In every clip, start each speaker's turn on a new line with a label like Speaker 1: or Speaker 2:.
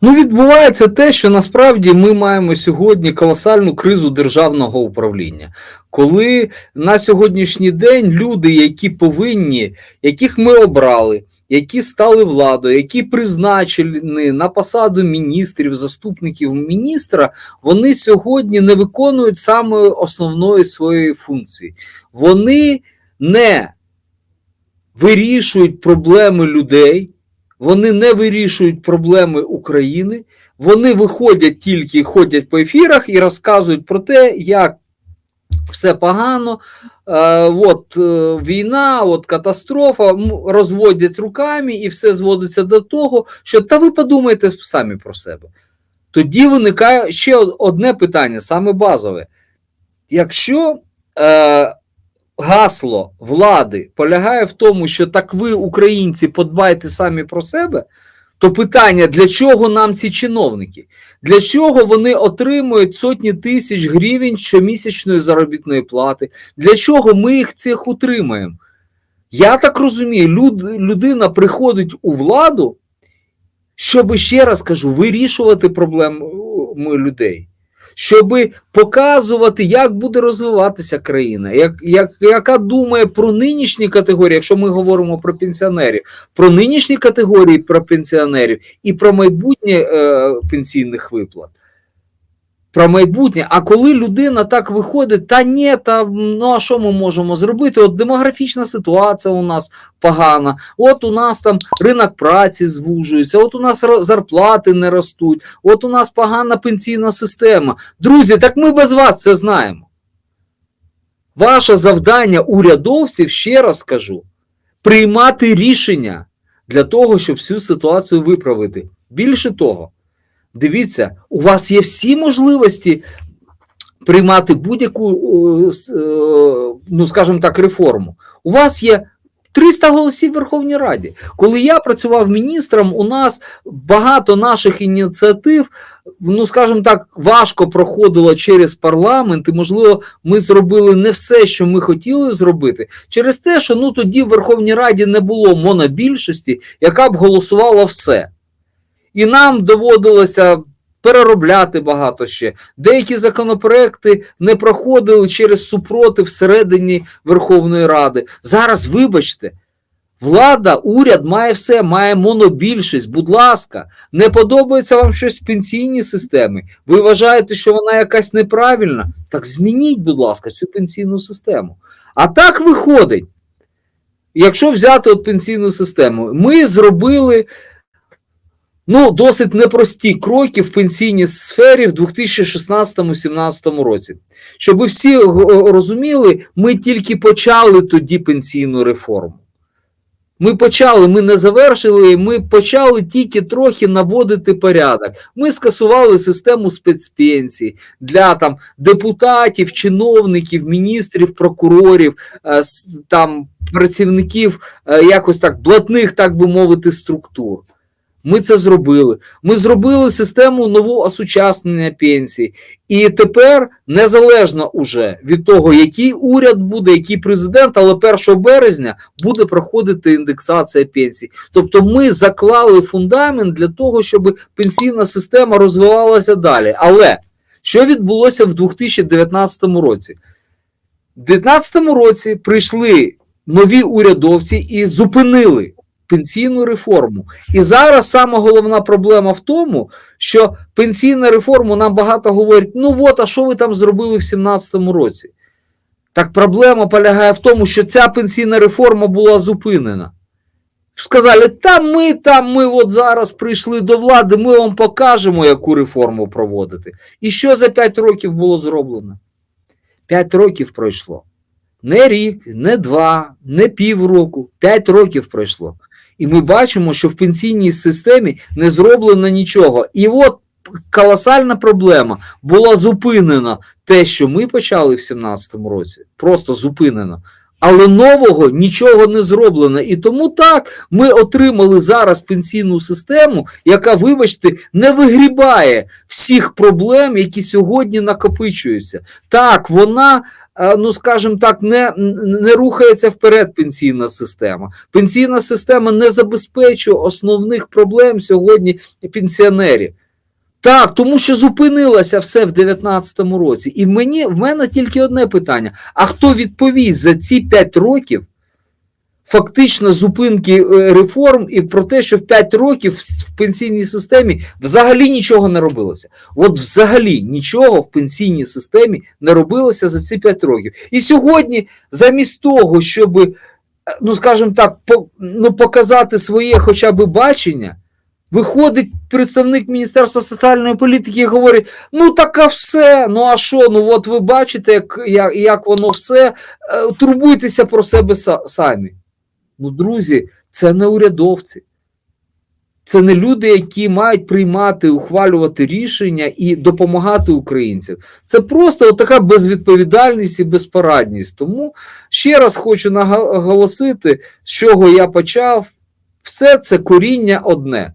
Speaker 1: Ну, відбувається те, що насправді ми маємо сьогодні колосальну кризу державного управління, коли на сьогоднішній день люди, які повинні, яких ми обрали, які стали владою, які призначені на посаду міністрів, заступників міністра, вони сьогодні не виконують саме основної своєї функції. Вони не вирішують проблеми людей. Вони не вирішують проблеми України, вони виходять тільки ходять по ефірах і розказують про те, як все погано, е, от е, війна, от катастрофа, розводять руками, і все зводиться до того, що та ви подумайте самі про себе. Тоді виникає ще одне питання, саме базове. Якщо е, гасло влади полягає в тому, що так ви, українці, подбайте самі про себе, то питання, для чого нам ці чиновники? Для чого вони отримують сотні тисяч гривень щомісячної заробітної плати? Для чого ми їх цих утримаємо? Я так розумію, люд, людина приходить у владу, щоб ще раз кажу, вирішувати проблеми людей щоб показувати, як буде розвиватися країна, як, як, яка думає про нинішні категорії, якщо ми говоримо про пенсіонерів, про нинішні категорії про пенсіонерів і про майбутнє е, пенсійних виплат. Про майбутнє, а коли людина так виходить, та ні, та ну а що ми можемо зробити? От демографічна ситуація у нас погана, от у нас там ринок праці звужується, от у нас зарплати не ростуть, от у нас погана пенсійна система. Друзі, так ми без вас це знаємо. Ваше завдання урядовців, ще раз скажу, приймати рішення для того, щоб всю ситуацію виправити. Більше того. Дивіться, у вас є всі можливості приймати будь-яку, ну скажімо так, реформу. У вас є 300 голосів в Верховній Раді. Коли я працював міністром, у нас багато наших ініціатив, ну скажімо так, важко проходило через парламент, і можливо, ми зробили не все, що ми хотіли зробити, через те, що ну тоді в Верховній Раді не було монобільшості, яка б голосувала все. І нам доводилося переробляти багато ще. Деякі законопроекти не проходили через супротив всередині Верховної Ради. Зараз, вибачте, влада, уряд має все, має монобільшість. Будь ласка, не подобається вам щось в пенсійній системі. Ви вважаєте, що вона якась неправильна? Так змініть, будь ласка, цю пенсійну систему. А так виходить. Якщо взяти от пенсійну систему, ми зробили ну, досить непрості кроки в пенсійній сфері в 2016-2017 році. Щоб ви всі розуміли, ми тільки почали тоді пенсійну реформу. Ми почали, ми не завершили, ми почали тільки трохи наводити порядок. Ми скасували систему спецпенсій для там депутатів, чиновників, міністрів, прокурорів, е, там працівників е, якось так блатних, так би мовити, структур. Ми це зробили. Ми зробили систему нового осучаснення пенсій. І тепер незалежно уже від того, який уряд буде, який президент, але 1 березня буде проходити індексація пенсій. Тобто ми заклали фундамент для того, щоб пенсійна система розвивалася далі. Але що відбулося в 2019 році? У 2019 році прийшли нові урядовці і зупинили пенсійну реформу. І зараз сама головна проблема в тому, що пенсійна реформа нам багато говорять: ну от, а що ви там зробили в 2017 році? Так проблема полягає в тому, що ця пенсійна реформа була зупинена. Сказали, та ми там, ми от зараз прийшли до влади, ми вам покажемо, яку реформу проводити. І що за 5 років було зроблено? 5 років пройшло. Не рік, не два, не півроку, 5 років пройшло. І ми бачимо, що в пенсійній системі не зроблено нічого. І от колосальна проблема. Була зупинена те, що ми почали в 2017 році. Просто зупинено. Але нового нічого не зроблено. І тому так ми отримали зараз пенсійну систему, яка, вибачте, не вигрібає всіх проблем, які сьогодні накопичуються. Так, вона, е, ну скажімо так, не, не рухається вперед пенсійна система. Пенсійна система не забезпечує основних проблем сьогодні пенсіонерів. Так, тому що зупинилося все в 2019 році. І мені, в мене тільки одне питання: а хто відповість за ці 5 років фактично зупинки е, реформ і про те, що в 5 років в пенсійній системі взагалі нічого не робилося? От взагалі нічого в пенсійній системі не робилося за ці 5 років. І сьогодні, замість того, щоб, е, ну скажімо так, ну, показати своє хоча б бачення. Виходить представник Міністерства соціальної політики і говорить: ну так а все, ну а що? Ну от ви бачите, як, як, як воно все, е, турбуйтеся про себе са- самі. Ну, друзі, це не урядовці. Це не люди, які мають приймати, ухвалювати рішення і допомагати українцям. Це просто така безвідповідальність і безпорадність. Тому ще раз хочу наголосити, з чого я почав. Все це коріння одне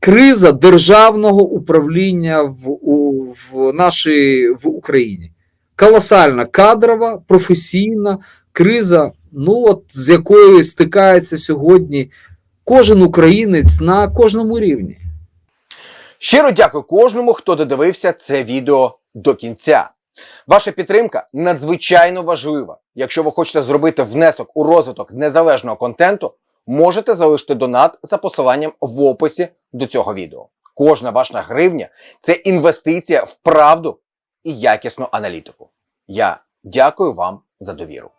Speaker 1: криза державного управління в, у, в нашій в Україні. Колосальна кадрова, професійна криза, ну от з якою стикається сьогодні кожен українець на кожному рівні.
Speaker 2: Щиро дякую кожному, хто додивився це відео до кінця. Ваша підтримка надзвичайно важлива. Якщо ви хочете зробити внесок у розвиток незалежного контенту, можете залишити донат за посиланням в описі до цього відео. Кожна ваша гривня це інвестиція в правду і якісну аналітику. Я дякую вам за довіру.